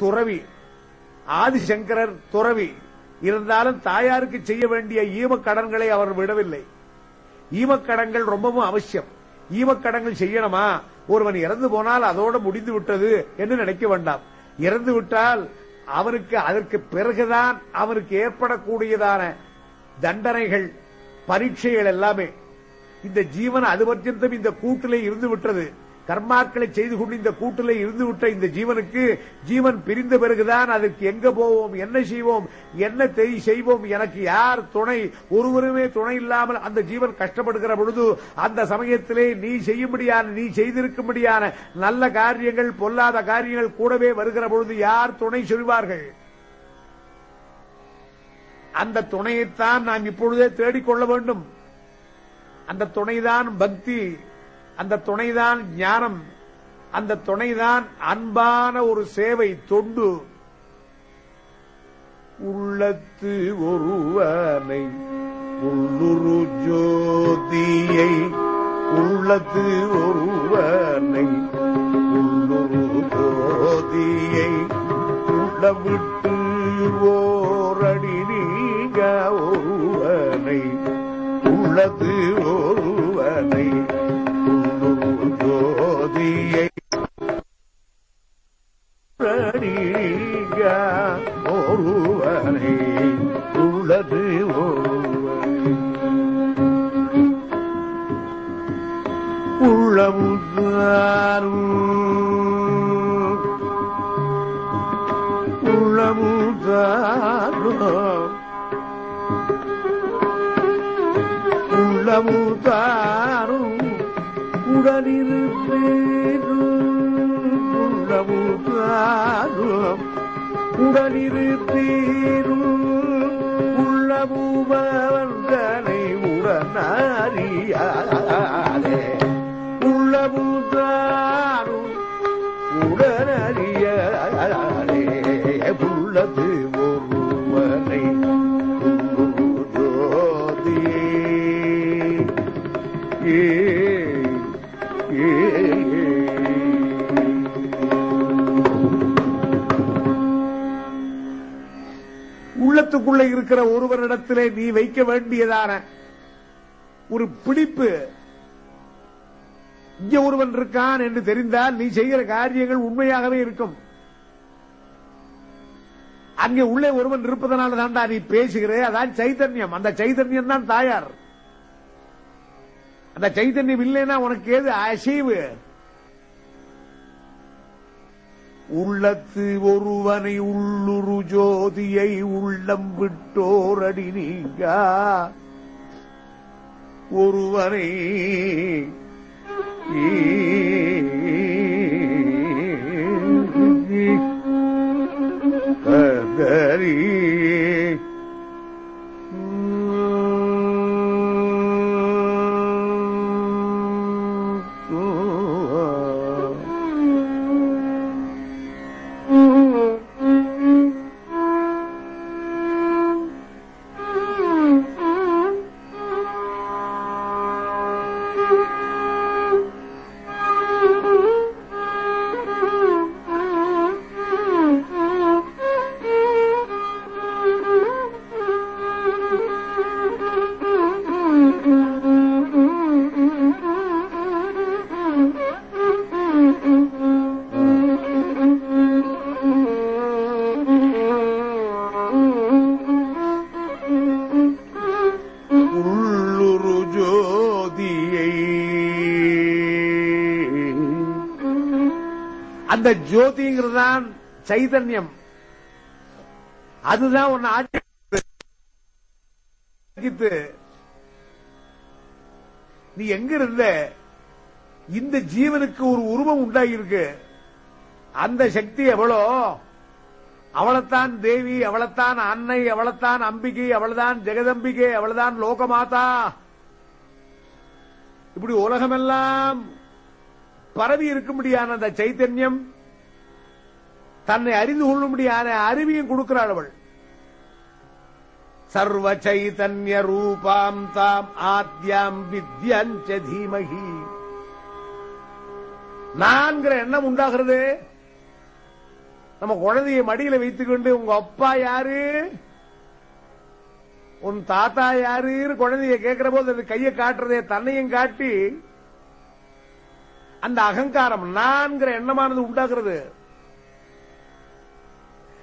துறவி ஆதிசங்கரர் துறவி இருந்தாலும் தாயாருக்கு செய்ய வேண்டிய ஈமக்கடன்களை அவர் விடவில்லை. ஈமக்கடன்கள் ரொம்பவும் அவசியம். ஈமக்கடன்கள் செய்யணுமா? ஒருவன் இறந்து போனால் அதோட முடிந்து விட்டது என்று நினைக்க வேண்டாம். இறந்து விட்டால் அவனுக்கு அதற்கு பிறகுதான் அவனுக்கு ஏற்படக்கூடியதான தண்டனைகள் பரீட்சைகள் எல்லாமே. இந்த ஜீவன் அது பற்றியும் இந்த கூட்டிலே இருந்து விட்டது. கர்மாக்களை செய்து கொண்டு இந்த கூட்டிலே இருந்து விட்ட இந்த ஜீவனுக்கு ஜீவன் பிரிந்த பிறகுதான் அதற்கு எங்க போவோம் என்ன செய்வோம் என்ன தெரி செய்வோம் எனக்கு யார் துணை? ஒருவருமே துணை இல்லாமல் அந்த ஜீவன் கஷ்டப்படுகிற பொழுது அந்த சமயத்திலே நீ செய்யும்படியான நீ செய்திருக்கும்படியான நல்ல காரியங்கள் பொல்லாத காரியங்கள் கூடவே வருகிற பொழுது யார் துணை சொல்வார்கள்? அந்த துணையைத்தான் நாம் இப்பொழுதே தேடிக்கொள்ள வேண்டும். அந்த துணைதான் பக்தி. அந்த துணைதான் ஞானம். அந்த துணைதான் அன்பான ஒரு சேவை தொண்டு. உள்ளத்து ஒருவனை உள்ளுரு ஜோதியை உள்ளத்து ஒருவனை உள்ளுரு ஜோதியை உள்ளவிட்டு ஓரடி நீங்க ஒருவனை உள்ளது ஓ உள்ளமுதாரும் உள்ளமுதாரும் உடனிருப்பேரும் உள்ளமுதாரும் உடனிருப்பேரும் உள்ளபூபவர்தனை உடனறியாதே. உள்ளமுதாரும் உடனறியாதே. உள்ளது ஒருவனை உள்ளத்துக்குள்ள இருக்கிற ஒருவரிடத்திலே நீ வைக்க வேண்டியதான ஒரு பிடிப்பு. இங்க ஒருவன் இருக்கான் என்று தெரிந்தால் நீ செய்கிற காரியங்கள் உண்மையாகவே இருக்கும். அங்கே உள்ளே ஒருவன் இருப்பதனால தான்டா நீ பேசுகிறே. அதான் சைதன்யம். அந்த சைதன்யம் தான் தாயார். அந்த சைதன்யம் இல்லைன்னா உனக்கு ஏது அசைவு? உள்ளத்து ஒருவனை உள்ளுரு ஜோதியை உள்ளம் விட்டோரடி நீங்க. ஒருவனை அந்த ஜோதிங்கிறது தான் சைதன்யம். அதுதான் ஆட்சி நீ எங்க இருந்த இந்த ஜீவனுக்கு ஒரு உருவம் உண்டாகியிருக்கு அந்த சக்தி எவ்வளோ? அவளைத்தான் தேவி அவளைத்தான் அன்னை அவளைத்தான் அம்பிகை அவள்தான் ஜெகதம்பிகை அவள்தான் லோகமாதா. இப்படி உலகமெல்லாம் பரவி இருக்கும்படியான அந்த சைத்தன்யம் தன்னை அறிந்து கொள்ளும்படியான அறிவியும் கொடுக்கிறாள் அவள். சர்வ சைதன்ய ரூபாம் தாம் ஆத்யாம் வித்யஞ்ச தீமகி. நான்கிற எண்ணம் உண்டாகிறது. நம்ம குழந்தையை மடியில வைத்துக்கொண்டு உங்க அப்பா யாரு? உன் தாத்தா யாருன்னு குழந்தைய கேட்கிற போது அது கையை காட்டுறதே தன்னையும் காட்டி அந்த அகங்காரம் நான்கிற எண்ணமானது உண்டாகிறது.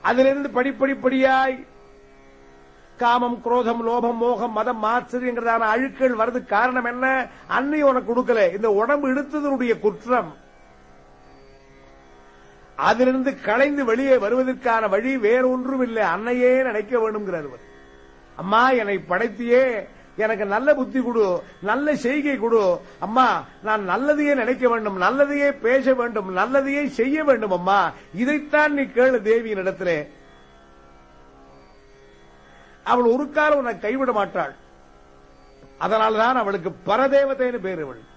அதிலிருந்து படிப்படிப்படியாய் காமம் குரோதம் லோபம் மோகம் மதம் மாற்றுங்கிறதான அழுக்கள் வருது காரணம் என்ன? அன்னை உனக்கு கொடுக்கல. இந்த உடம்பு இழுத்ததனுடைய குற்றம். அதிலிருந்து களைந்து வெளியே வருவதற்கான வழி வேறொன்றும் இல்லை அன்னையே நினைக்க வேண்டும்ங்கிறார் அம்மா என்னை படைத்தியே. எனக்கு நல்ல புத்தி கொடு நல்ல செய்கை கொடு. அம்மா நான் நல்லதையே நினைக்க வேண்டும் நல்லதையே பேச வேண்டும் நல்லதையே செய்ய வேண்டும் அம்மா. இதைத்தான் நீ கேளு தேவியின் இடத்திலே அவள் ஒரு காலம் உன்னை கைவிட மாட்டாள். அதனால்தான் அவளுக்கு பரதேவதைன்னு பேர் அவள்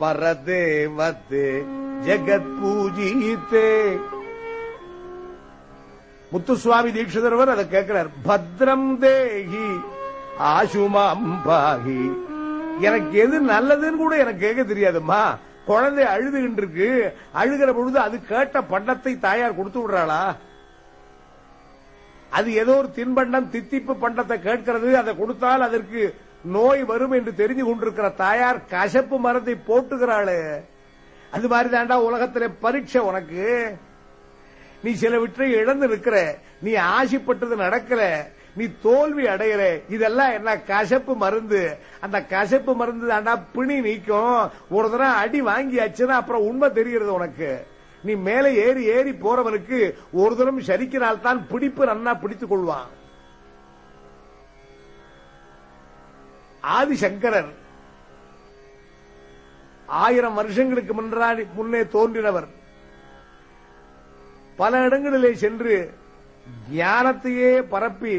பரதேவத்தே ஜெகத் பூஜித்தே. முத்துசுவாமி தீட்சிதர்வர் அதை கேட்கிறார். பத்ரம் தேகி. ஆசுமாம்பாகி. எனக்கு எது நல்லதுன்னு கூட எனக்கு கேட்க தெரியாதும்மா. குழந்தை அழுதுகிட்டு இருக்கு அழுகிற பொழுது அது கேட்ட பண்டத்தை தாயார் கொடுத்து விடுறாளா? அது ஏதோ ஒரு தின்பண்டம் தித்திப்பு பண்டத்தை கேட்கிறது. அதை கொடுத்தால் அதற்கு நோய் வரும் என்று தெரிஞ்சு கொண்டிருக்கிற தாயார் கசப்பு மரத்தை போட்டுகிறாளு. அது மாதிரி தாண்டா உலகத்திலே பரீட்சை உனக்கு. நீ சில விற்றை இழந்து நிற்கிற. நீ ஆசைப்பட்டது நடக்கல. நீ தோல்வி அடையிற. இதெல்லாம் என்ன கசப்பு மருந்து? அந்த கசப்பு மருந்து தாண்டா பிணி நீக்கும். ஒரு தடவை அடி வாங்கியாச்சுன்னா அப்புறம் உண்மை தெரிகிறது உனக்கு. நீ மேலே ஏறி ஏறி போறவனுக்கு ஒரு தரம் சரிக்கினால் தான் பிடிப்பு நன்னா பிடித்துக் கொள்வான். ஆதிசங்கரர் ஆயிரம் வருஷங்களுக்கு முன்னாடி முன்னே தோன்றினவர். பல இடங்களிலே சென்று ஞானத்தையே பரப்பி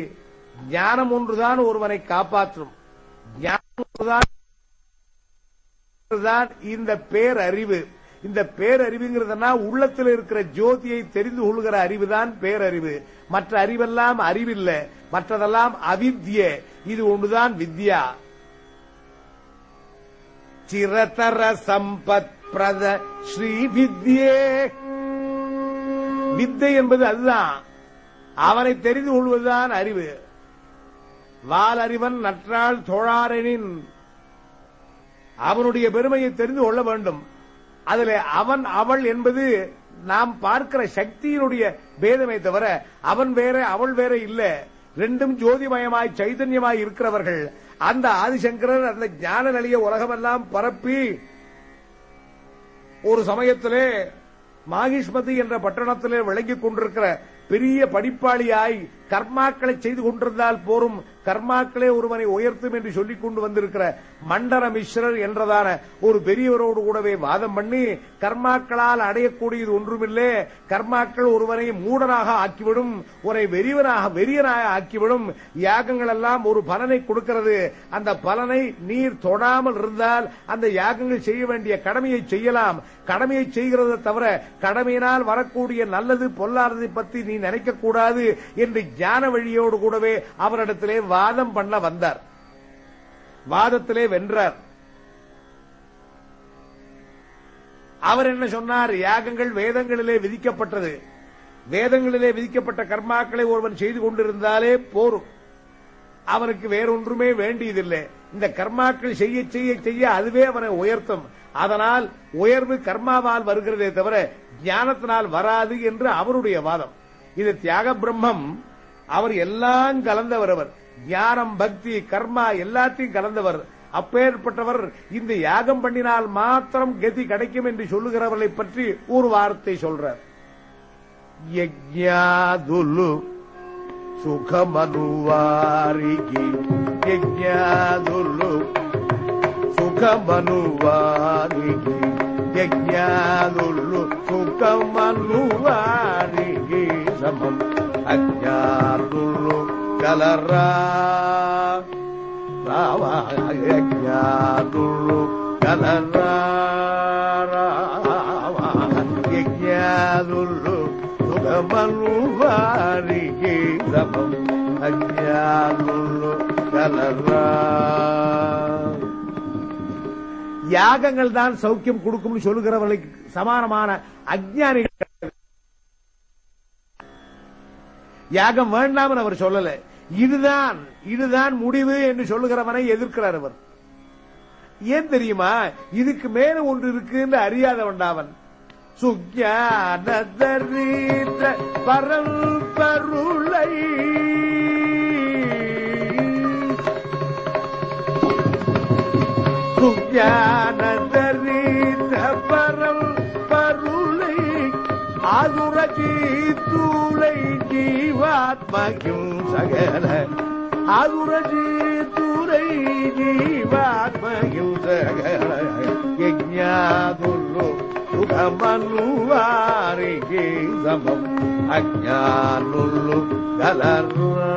ஞானம் ஒன்றுதான் ஒருவனை காப்பாற்றும். ஞானம் ஒன்றுதான் இந்த பேரறிவு. இந்த பேரறிவுங்கிறதுனா உள்ளத்தில் இருக்கிற ஜோதியை தெரிந்து கொள்கிற அறிவுதான் பேரறிவு. மற்ற அறிவெல்லாம் அறிவில்லை. மற்றதெல்லாம் அவித்ய. இது ஒன்றுதான் வித்யா. சிரதர சம்பத் பிரத ஸ்ரீ வித்யே. வித்தை என்பது அதுதான். அவனை தெரிந்து கொள்வதுதான் அறிவு. வாலறிவன் நற்றாள் தோழாரெனின். அவனுடைய பெருமையை தெரிந்து கொள்ள வேண்டும். அதில் அவன் அவள் என்பது நாம் பார்க்கிற சக்தியினுடைய பேதமே தவிர அவன் வேற அவள் வேற இல்ல. ரெண்டும் ஜோதிமயமாய் சைதன்யமாய் இருக்கிறவர்கள். அந்த ஆதிசங்கரர் அந்த ஞான நிலைய உலகமெல்லாம் பரப்பி ஒரு சமயத்திலே மாகிஷ்மதி என்ற பட்டணத்திலே விளங்கிக் கொண்டிருக்கிற பெரிய படிப்பாளியாய் கர்மாக்களை செய்து கொண்டிருந்தால் போரும். கர்மாக்களே ஒருவனை உயர்த்தும் என்று சொல்லிக் கொண்டு வந்திருக்கிற மண்டல மிஸ்ரர் என்றதான ஒரு பெரியவரோடு கூடவே வாதம் பண்ணி கர்மாக்களால் அடையக்கூடியது ஒன்றுமில்லை. கர்மாக்கள் ஒருவனை மூடனாக ஆக்கிவிடும் ஒரே வெறியனாக வெறியனாக ஆக்கிவிடும். யாகங்கள் எல்லாம் ஒரு பலனை கொடுக்கிறது. அந்த பலனை நீர் தொடாமல் இருந்தால் அந்த யாகங்கள் செய்ய வேண்டிய கடமையை செய்யலாம். கடமையை செய்கிறதை தவிர கடமையினால் வரக்கூடிய நல்லது பொல்லாததை பற்றி நீ நினைக்க கூடாது என்று ஞான வழியோடு கூடவே அவரிடத்திலே வாதம் பண்ண வந்தார். வாதத்திலே வென்றார். அவர் என்ன சொன்னார்? யாகங்கள் வேதங்களிலே விதிக்கப்பட்டது. வேதங்களிலே விதிக்கப்பட்ட கர்மாக்களை ஒருவன் செய்து கொண்டிருந்தாலே போரும். அவனுக்கு வேறொன்றுமே வேண்டியதில்லை. இந்த கர்மாக்கள் செய்ய செய்ய செய்ய அதுவே அவனை உயர்த்தும். அதனால் உயர்வு கர்மாவால் வருகிறதே தவிர ஞானத்தினால் வராது என்று அவருடைய வாதம். இது தியாக பிரம்மம் அவர் எல்லாம் கலந்தவர் அவர். ஞானம் பக்தி கர்மா எல்லாத்தையும் கலந்தவர். அப்பேற்பட்டவர் இந்த யாகம் பண்ணினால் மாத்திரம் கதி கிடைக்கும் என்று சொல்லுகிறவர்களை பற்றி ஒரு வார்த்தை சொல்றார். யஜ்யாதுலு சுகமனுவாரிகி. யஜ்யாதுலு சுகமனுவாரிகி. யஜ்யாதுலு சுகமனுவாரிகி. சமம். అజ్ఞాదులు కలరా రావా యజ్ఞాదులు కలరా రావా యజ్ఞాదులు సుఖమను వారికి సమం అజ్ఞానులు కలరా யாகங்கள் தான் சௌக்கியம் கொடுக்கும் சொல்லுகிறவர்களுக்கு சமானமான அஜ்ஞானிகள் யாகம் வேண்டாம் அவர் சொல்லல. இதுதான் இதுதான் முடிவு என்று சொல்லுகிறவனை எதிர்க்கிறார் அவர். ஏன் தெரியுமா? இதுக்கு மேல ஒன்று இருக்குன்னு அறியாத வண்டாவன் சுஜானதரீத பரம்பருளை. சுஜானதரீத பரம்பருளை. அதுரஜி தூளை जीवात्मा घेऊन सगळ आजूर जी तुरई जीवात्मा घेऊन सगळ्याला. यज्ञा दुर्लो तुका मनुवारी गे समम अज्ञानुल्लु गलर्वा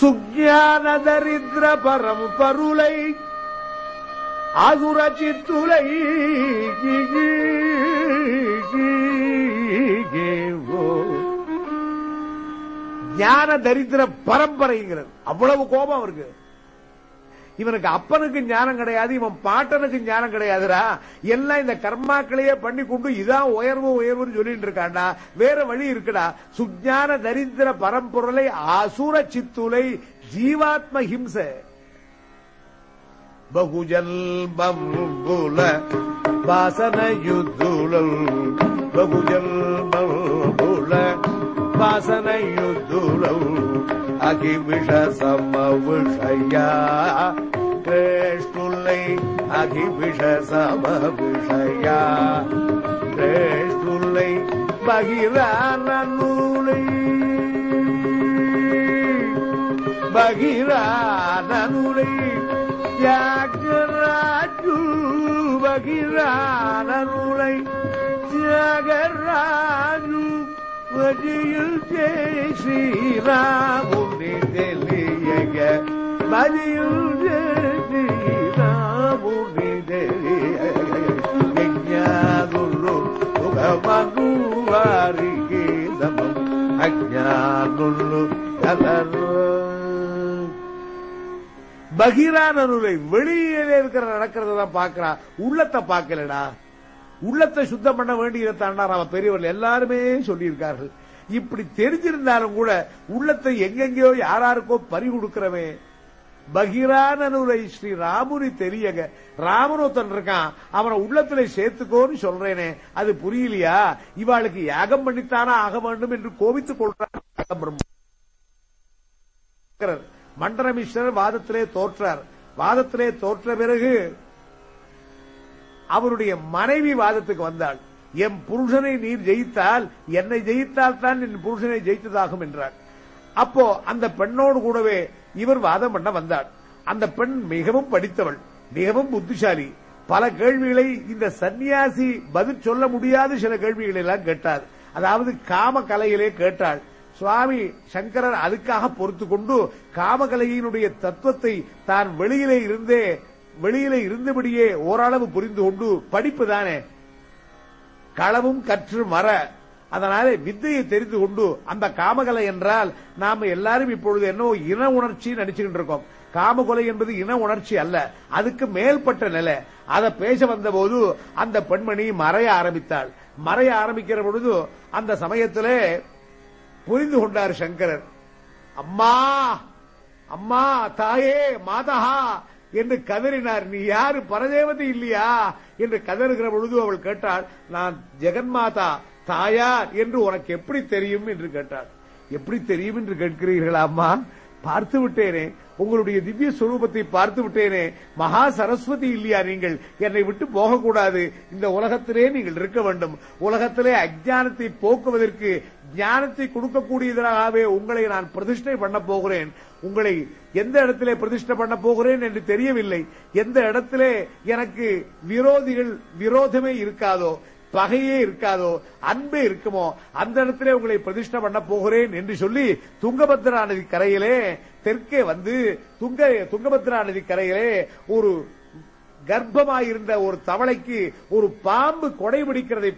सुज्ञान दरिद्र परम परुलै आजुराची तुलई ஞான தரித்திர பரம்பரைங்கிறது. அவ்வளவு கோபம் அவருக்கு. இவனுக்கு அப்பனுக்கு ஞானம் கிடையாது இவன் பாட்டனுக்கு ஞானம் கிடையாதுரா எல்லாம் இந்த கர்மாக்களையே பண்ணி கொண்டு இதான் உயர்வு உயர்வுன்னு சொல்லிட்டு இருக்காண்டா வேற வழி இருக்குடா. சுஜான தரித்திர பரம்பொருளை அசுர சித்துலை ஜீவாத்ம ஹிம்ச. பகுஜல் வாசன யுத்துலம் பகுஜல்பம் புல வாசன யுத்துலம் அகிவிஷ சம விஷயா கிருஷ்ணுலை அகிவிஷ சம விஷயா கிருஷ்ணுலை பகிரான நூலை பகிரான நூலை தியாகராஜு பகிரான நூலை தியாகராஜு மதியில் ஜெய் ஸ்ரீராமுனி தெளியக மதியில் ஜெய் ஸ்ரீராமுனி தெளியக யஜ்ஞானுல்லு சுகமனுவாரிகே சமம் அஜ்ஞானுல்லு கலர் பகிரானருளை வெளியிலே இருக்கிற நடக்கிறத தான் பாக்குறான் உள்ளத்தை பார்க்கலடா. உள்ளத்தை சுத்தம் பண்ண வேண்டியதை தாண்டார் அவன் பெரியவர்கள் எல்லாருமே சொல்லியிருக்கார்கள். இப்படி தெரிஞ்சிருந்தாலும் கூட உள்ளத்தை எங்கெங்கயோ யாராருக்கோ பறி கொடுக்கிறவே பகிரானனுரை ஸ்ரீ ராமுனி தெரியங்க ராமனோத்தன் இருக்கான். அவனை உள்ளத்துல சேர்த்துக்கோன்னு சொல்றேனே. அது புரியலையா? இவாளுக்கு யாகம் பண்ணித்தானா ஆக வேண்டும் என்று கோபித்துக் கொள்றார் மண்டரமிஸ்வரர் வாதத்திலே தோற்றார். வாதத்திலே தோற்ற பிறகு அவருடைய மனைவி வாதத்துக்கு வந்தாள். என் புருஷனை நீர் ஜெயித்தால் என்னை ஜெயித்தால் தான் என் புருஷனை ஜெயித்ததாகும் என்றார். அப்போ அந்த பெண்ணோடு கூடவே இவர் வாதம் பண்ண வந்தார். அந்த பெண் மிகவும் படித்தவள் மிகவும் புத்திசாலி. பல கேள்விகளை இந்த சன்னியாசி பதில் சொல்ல முடியாத சில கேள்விகளை எல்லாம் கேட்டார். அதாவது காம கலையிலே கேட்டாள். சுவாமி சங்கரர் அதுக்காக பொறுத்து கொண்டு காமகலையினுடைய தத்துவத்தை தான் வெளியிலே இருந்தே வெளியில இருந்தபடியே ஓரளவு புரிந்து கொண்டு படிப்பு தானே. களவும் கற்று மற. அதனால வித்தையை தெரிந்து கொண்டு அந்த காமகலை என்றால் நாம எல்லாரும் இப்பொழுது என்ன இன உணர்ச்சி நடிச்சுக்கிட்டு இருக்கோம். காமகொலை என்பது இன உணர்ச்சி அல்ல. அதுக்கு மேல்பட்ட நிலை. அதை பேச வந்தபோது அந்த பெண்மணி மறைய ஆரம்பித்தாள். மறைய ஆரம்பிக்கிற பொழுது அந்த சமயத்திலே புரிந்து கொண்டார் சங்கரர். அம்மா அம்மா தாயே மாதா என்று கதறினார். நீ யாரு? பரதேவதை இல்லையா? என்று கதறுகிற பொழுது அவள் கேட்டாள் நான் ஜெகன்மாதா தாயார் என்று உனக்கு எப்படி தெரியும்? என்று கேட்டாள். எப்படி தெரியும் என்று கேட்கிறீர்களா அம்மா? பார்த்து விட்டேனே. உங்களுடைய திவ்ய சுரூபத்தை பார்த்து விட்டேனே. மகா சரஸ்வதி இல்லையா நீங்கள்? என்னை விட்டு போகக்கூடாது. இந்த உலகத்திலே நீங்கள் இருக்க வேண்டும். உலகத்திலே அஜானத்தை போக்குவதற்கு ஞானத்தை கொடுக்கக்கூடியதாகவே உங்களை நான் பிரதிஷ்டை பண்ண போகிறேன். உங்களை எந்த இடத்திலே பிரதிஷ்டை பண்ண போகிறேன் என்று தெரியவில்லை. எந்த இடத்திலே எனக்கு விரோதிகள் விரோதமே இருக்காதோ பகையே இருக்காதோ அன்பே இருக்குமோ அந்த இடத்திலே உங்களை பிரதிஷ்ட பண்ண போகிறேன் என்று சொல்லி துங்கபத்ரா நதி கரையிலே தெற்கே வந்து துங்க துங்கபத்ரா நதி கரையிலே ஒரு கர்ப்பமாயிருந்த ஒரு தவளைக்கு ஒரு பாம்பு கொடை பிடிக்கிறதை